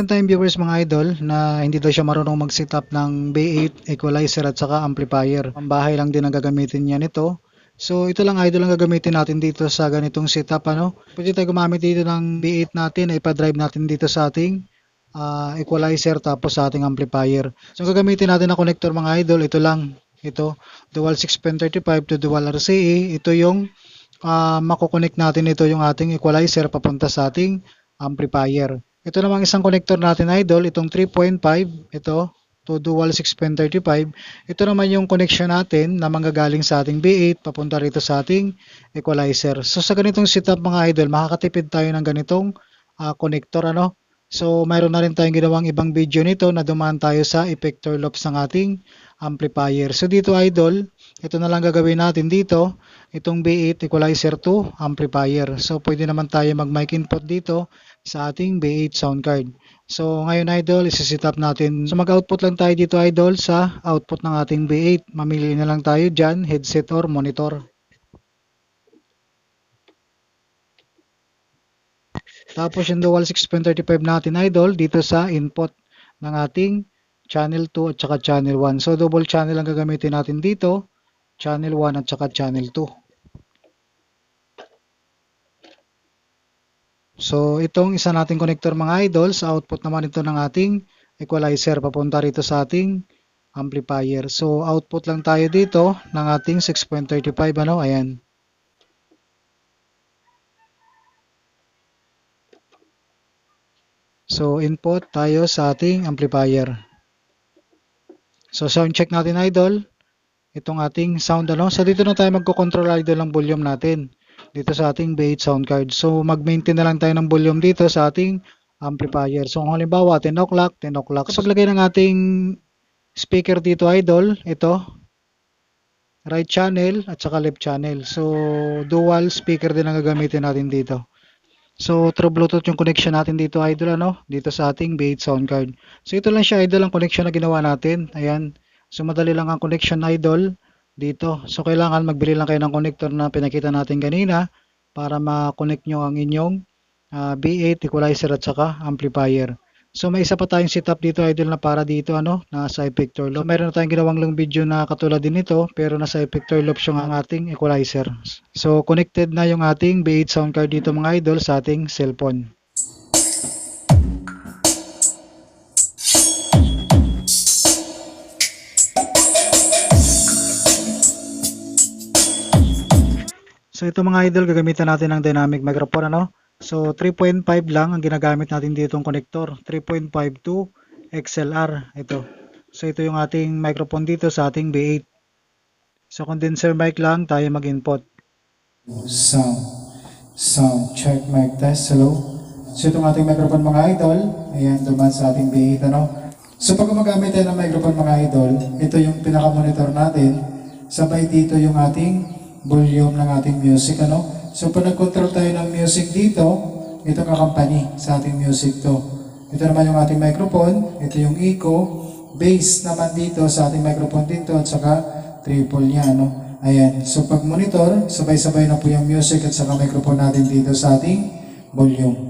Meron tayong viewers mga idol na hindi daw siya marunong mag-setup ng B8 equalizer at saka amplifier. Ang bahay lang din ang gagamitin niya nito. So ito lang idol ang gagamitin natin dito sa ganitong setup ano. Pwede tayo gumamit dito ng B8 natin, ipa-drive natin dito sa ating ah, equalizer tapos sa ating amplifier. So gagamitin natin na connector mga idol, ito lang. Ito, dual 6.35 to dual RCA. Ito yung uh, makukonect natin ito yung ating equalizer papunta sa ating amplifier. Ito namang isang connector natin idol, itong 3.5, ito, to dual 6.35. Ito naman yung connection natin na manggagaling sa ating B8 papunta rito sa ating equalizer. So sa ganitong setup mga idol, makakatipid tayo ng ganitong ah, connector ano. So mayroon na rin tayong ginawang ibang video nito na dumaan tayo sa effector loops ng ating amplifier. So dito idol, ito na lang gagawin natin dito, itong B8 equalizer to amplifier. So pwede naman tayo mag mic input dito sa ating B8 sound card. So ngayon idol, isi-set up natin. So mag-output lang tayo dito idol sa output ng ating B8. Mamili na lang tayo dyan, headset or monitor. Tapos yung dual 6.35 natin idol dito sa input ng ating channel 2 at saka channel 1. So double channel ang gagamitin natin dito, channel 1 at saka channel 2. So itong isa nating connector mga idol, sa output naman ito ng ating equalizer papunta rito sa ating amplifier. So output lang tayo dito ng ating 6.35 ano, ayan. So input tayo sa ating amplifier. So sound check natin idol. Itong ating sound ano. So dito na tayo magko-control idol ng volume natin. Dito sa ating B8 sound card. So mag-maintain na lang tayo ng volume dito sa ating amplifier. So halimbawa 10 o'clock, 10 o'clock. So paglagay ng ating speaker dito idol, ito right channel at saka left channel. So dual speaker din ang gagamitin natin dito. So, through Bluetooth yung connection natin dito, idol, ano? Dito sa ating B8 sound card. So, ito lang siya, idol, ang connection na ginawa natin. Ayan. So, madali lang ang connection, idol, dito. So, kailangan magbili lang kayo ng connector na pinakita natin kanina para ma-connect nyo ang inyong ah, B8 equalizer at saka amplifier. So, may isa pa tayong setup dito, idol, na para dito, ano, nasa effector loop. So, meron na tayong ginawang lang video na katulad din ito, pero nasa effector loop yung ang ating equalizer. So, connected na yung ating B8 sound card dito, mga idol, sa ating cellphone. So ito mga idol, gagamitan natin ng dynamic microphone ano. So 3.5 lang ang ginagamit natin dito ng connector. 3.5 to XLR ito. So ito yung ating microphone dito sa ating B8. So condenser mic lang tayo mag-input. Sound. Sound. Check mic test. Hello. So itong ating microphone mga idol. Ayan, duman sa ating B8 ano. So pag gumagamit tayo ng microphone mga idol, ito yung pinaka-monitor natin. Sabay dito yung ating volume ng ating music ano. So pag nag-control tayo ng music dito, ito ka company sa ating music to. Ito naman yung ating microphone, ito yung echo, bass naman dito sa ating microphone dito at saka triple niya ano. Ayan. So pag monitor, sabay-sabay na po yung music at saka microphone natin dito sa ating volume.